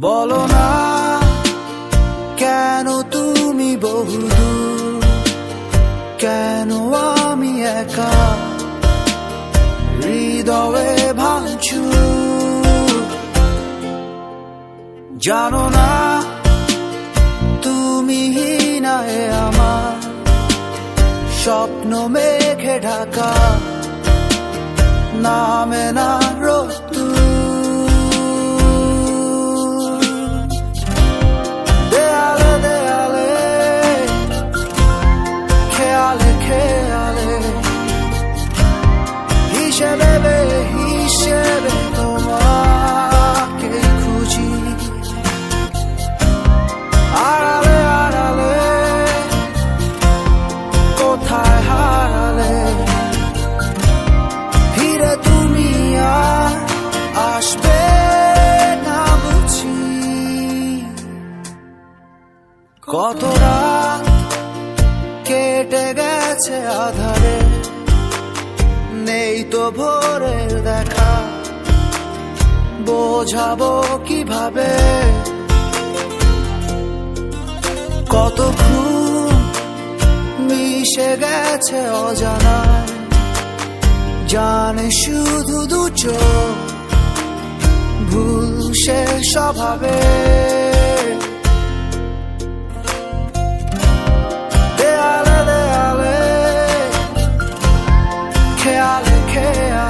বলো না, কেন তুমি বহুদূর? কেন আমি একা? হৃদয়ে ভাঙছু জানো না, তুমি হিনায় আমার। স্বপ্ন মেঘে ঢাকা, নামে না খেয়ালে হিসেবে বে, হিসেবে তোমাকে খুঁজি। আড়ালে আড়ালে, কোথায় হারালে? ফিরে তুমি আসবে না বুঝি। কত রাত কেটে গেছে আধারে, নেই তো ভোরের দেখা। বোঝাবো কীভাবে? কত ঘুম মিশে গেছে অজানায়? জানে শুধু দু ভুল সে স্বভাবে। care.